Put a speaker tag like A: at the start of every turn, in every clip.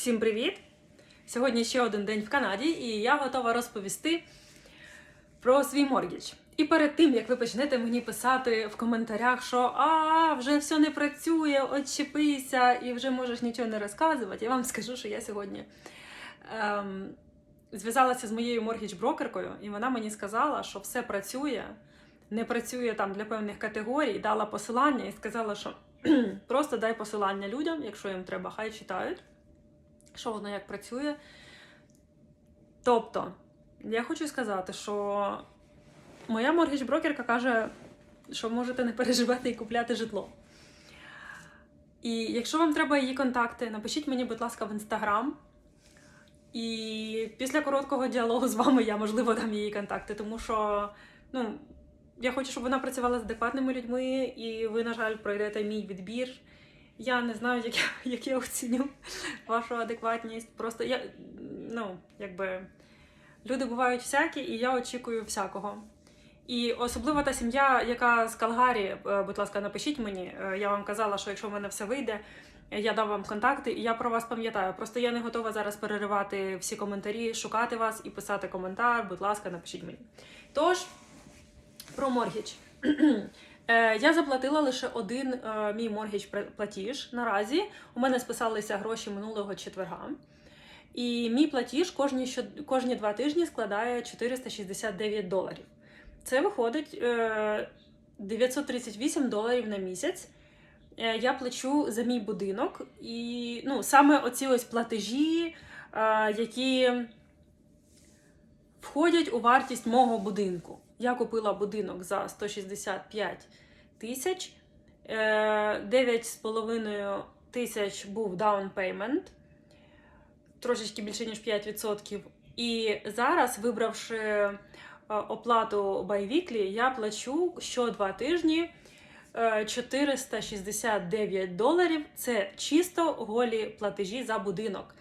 A: Всім привіт! Сьогодні ще один день в Канаді, і я готова розповісти про свій моргідж. І перед тим, як ви почнете мені писати в коментарях, що а, вже все не працює, отчепися і вже можеш нічого не розказувати, я вам скажу, що я сьогодні ем, зв'язалася з моєю моргідж-брокеркою, і вона мені сказала, що все працює, не працює там для певних категорій, дала посилання і сказала, що просто дай посилання людям, якщо їм треба, хай читають що воно як працює. Тобто, я хочу сказати, що моя моргідж-брокерка каже, що можете не переживати і купляти житло. І якщо вам треба її контакти, напишіть мені, будь ласка, в інстаграм. І після короткого діалогу з вами я, можливо, дам її контакти, тому що ну, я хочу, щоб вона працювала з адекватними людьми, і ви, на жаль, пройдете мій відбір. Я не знаю, як я, як я оціню вашу адекватність. Просто я, ну, якби люди бувають всякі, і я очікую всякого. І особливо та сім'я, яка з Калгарі, е, будь ласка, напишіть мені. Е, Я вам казала, що якщо в мене все вийде, я дам вам контакти, і я про вас пам'ятаю. Просто я не готова зараз переривати всі коментарі, шукати вас і писати коментар. Будь ласка, напишіть мені. Тож, про моргідж. Е, Я заплатила лише один е, мій моргідж платіж наразі. У мене списалися гроші минулого четверга. І мій платіж кожні, що, кожні два тижні складає 469 доларів. Це виходить е, 938 доларів на місяць. Е, Я плачу за мій будинок. І ну, саме оці ось платежі, е, які входять у вартість мого будинку. Я купила будинок за 165 тисяч. Е, 9,5 тисяч був payment, трошечки більше, ніж 5%. І зараз, вибравши е, оплату ByWeekly, я плачу що два тижні е, 469 доларів. Це чисто голі платежі за будинок.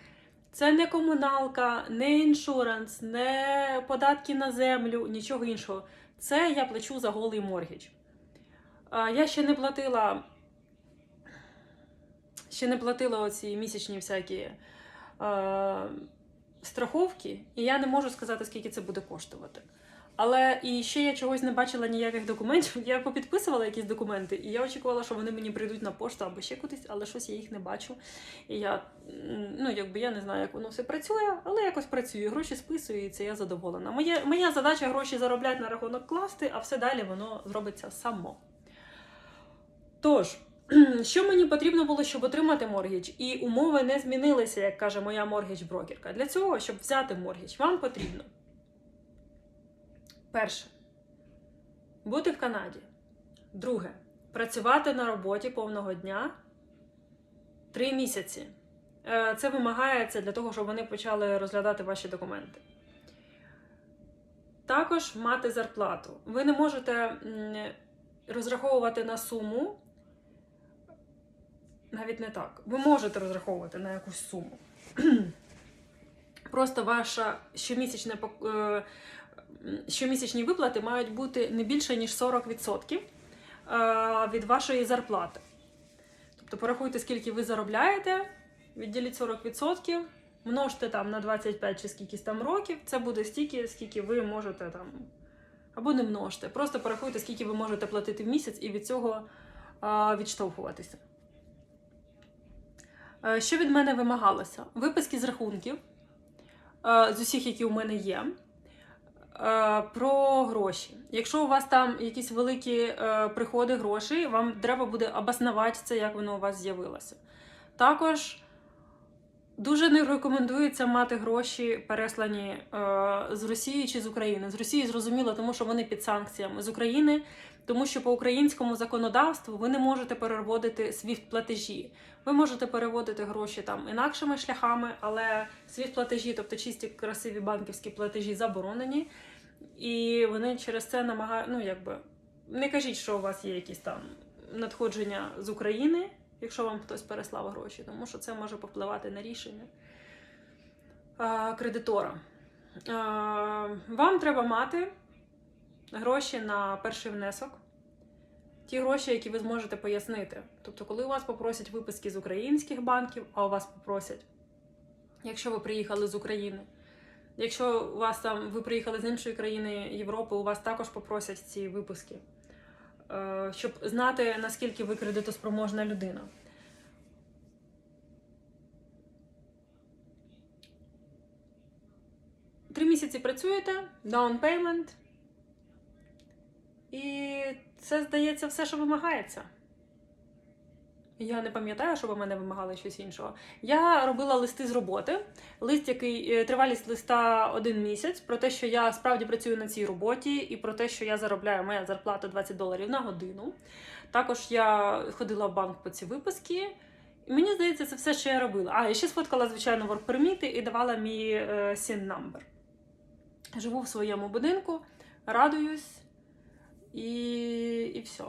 A: Це не комуналка, не іншуранс, не податки на землю, нічого іншого. Це я плачу за голий моргідж. Я ще не платила. Ще не платила оці місячні всякі е, страховки, і я не можу сказати, скільки це буде коштувати. Але і ще я чогось не бачила ніяких документів. Я попідписувала якісь документи, і я очікувала, що вони мені прийдуть на пошту або ще кудись, але щось я їх не бачу. І я ну якби я не знаю, як воно все працює, але якось працює. Гроші списую, і це я задоволена. Моє, моя задача гроші заробляти на рахунок класти, а все далі воно зробиться само. Тож. Що мені потрібно було, щоб отримати моргідж? І умови не змінилися, як каже моя моргідж-брокерка. Для цього, щоб взяти моргідж, вам потрібно Перше. Бути в Канаді. Друге. Працювати на роботі повного дня три місяці. Е, Це вимагається для того, щоб вони почали розглядати ваші документи. Також мати зарплату. Ви не можете розраховувати на суму. Навіть не так. Ви можете розраховувати на якусь суму. Просто ваша щомісячне пок- е, щомісячні виплати мають бути не більше, ніж 40% е, від вашої зарплати. Тобто порахуйте, скільки ви заробляєте, відділіть 40%, множте там на 25 чи скількись там років, це буде стільки, скільки ви можете там. Або не множте. Просто порахуйте, скільки ви можете платити в місяць, і від цього а, відштовхуватися. Е, Що від мене вимагалося? Виписки з рахунків е, з усіх, які у мене є. Е, Про гроші. Якщо у вас там якісь великі е, приходи грошей, вам треба буде обоснувати це, як воно у вас з'явилося. Також дуже не рекомендується мати гроші, переслані е, з Росії чи з України. З Росії зрозуміло, тому що вони під санкціями. З України, тому що по українському законодавству ви не можете переводити SWIFT платежі. Ви можете переводити гроші там інакшими шляхами, але SWIFT платежі, тобто чисті красиві банківські платежі, заборонені. І вони через це намагають, ну якби не кажіть, що у вас є якісь там надходження з України, якщо вам хтось переслав гроші, тому що це може попливати на рішення кредитора. Вам треба мати гроші на перший внесок. Ті гроші, які ви зможете пояснити. Тобто, коли у вас попросять виписки з українських банків, а у вас попросять якщо ви приїхали з України. Якщо у вас там ви приїхали з іншої країни Європи, у вас також попросять ці випуски, е, щоб знати, наскільки ви кредитоспроможна людина. Три місяці працюєте, down payment, і це здається все, що вимагається. Я не пам'ятаю, щоб у мене вимагали щось іншого. Я робила листи з роботи. Лист, який е, тривалість листа один місяць, про те, що я справді працюю на цій роботі, і про те, що я заробляю моя зарплата 20 доларів на годину. Також я ходила в банк по ці виписки. І мені здається, це все, що я робила. А, і ще сфоткала, звичайно, permit і давала мій е, SIN number. Живу в своєму будинку, радуюсь і, і все.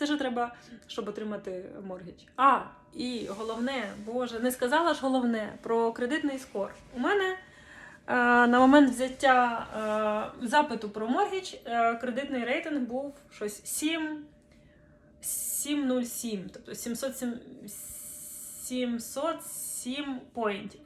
A: Все, що треба, щоб отримати моргідж. А, і головне, боже, не сказала ж головне про кредитний скор. У мене е, на момент взяття е, запиту про моргідж е, кредитний рейтинг був щось 7, 707, тобто 707, 707 поінтів.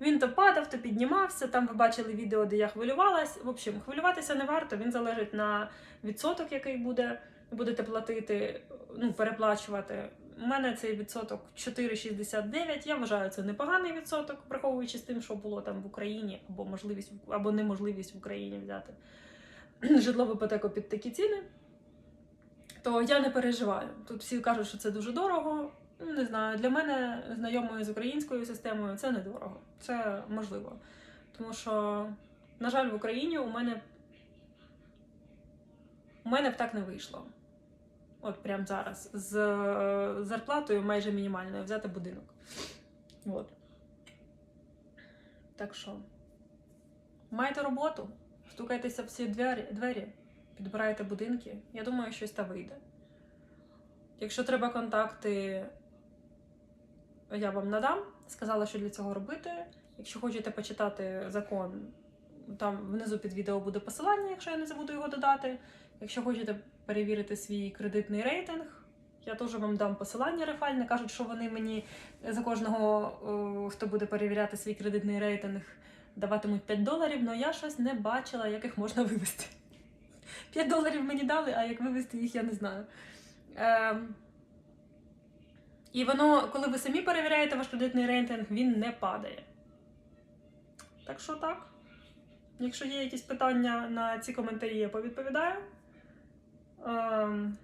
A: Він то падав, то піднімався. Там ви бачили відео, де я хвилювалась. В общем, хвилюватися не варто, він залежить на відсоток, який буде будете платити, ну, переплачувати. У мене цей відсоток 4,69. Я вважаю, це непоганий відсоток, враховуючи з тим, що було там в Україні, або можливість або неможливість в Україні взяти житлову іпотеку під такі ціни. То я не переживаю. Тут всі кажуть, що це дуже дорого. Ну, Не знаю, для мене, знайомою з українською системою, це недорого. Це можливо. Тому що, на жаль, в Україні у мене у мене б так не вийшло. От прямо зараз. З е, зарплатою майже мінімальною взяти будинок. От. Так що, майте роботу, стукайтеся в всі двері, двері, підбирайте будинки. Я думаю, щось та вийде. Якщо треба контакти, я вам надам. Сказала, що для цього робити. Якщо хочете почитати закон, там внизу під відео буде посилання, якщо я не забуду його додати. Якщо хочете перевірити свій кредитний рейтинг, я теж вам дам посилання рефальне. Кажуть, що вони мені за кожного, хто буде перевіряти свій кредитний рейтинг, даватимуть 5 доларів, але я щось не бачила, як їх можна вивести. 5 доларів мені дали, а як вивести їх, я не знаю. Ем... І воно, коли ви самі перевіряєте ваш кредитний рейтинг, він не падає. Так що так. Якщо є якісь питання на ці коментарі, я повідповідаю. Ем...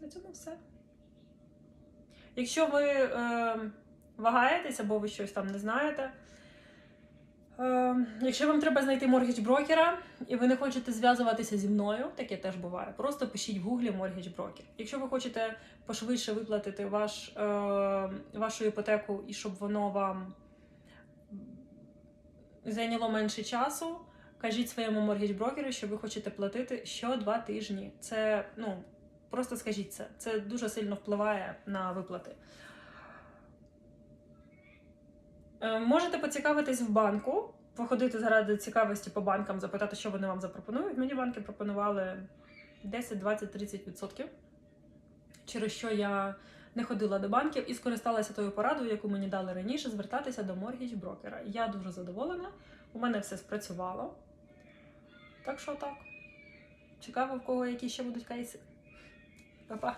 A: На цьому все. Якщо ви е, вагаєтесь або ви щось там не знаєте, е, якщо вам треба знайти моргідж брокера і ви не хочете зв'язуватися зі мною, таке теж буває, просто пишіть в гуглі моргідж брокер. Якщо ви хочете пошвидше виплатити ваш, е, вашу іпотеку і щоб воно вам зайняло менше часу, кажіть своєму моргідж брокеру, що ви хочете платити що два тижні. Це, ну, просто скажіть це. Це дуже сильно впливає на виплати. Е, Можете поцікавитись в банку, походити заради цікавості по банкам, запитати, що вони вам запропонують. Мені банки пропонували 10, 20, 30%, через що я не ходила до банків і скористалася тою порадою, яку мені дали раніше, звертатися до моргідж брокера. Я дуже задоволена, у мене все спрацювало. Так що так. Цікаво, в кого які ще будуть кейси. Па-па!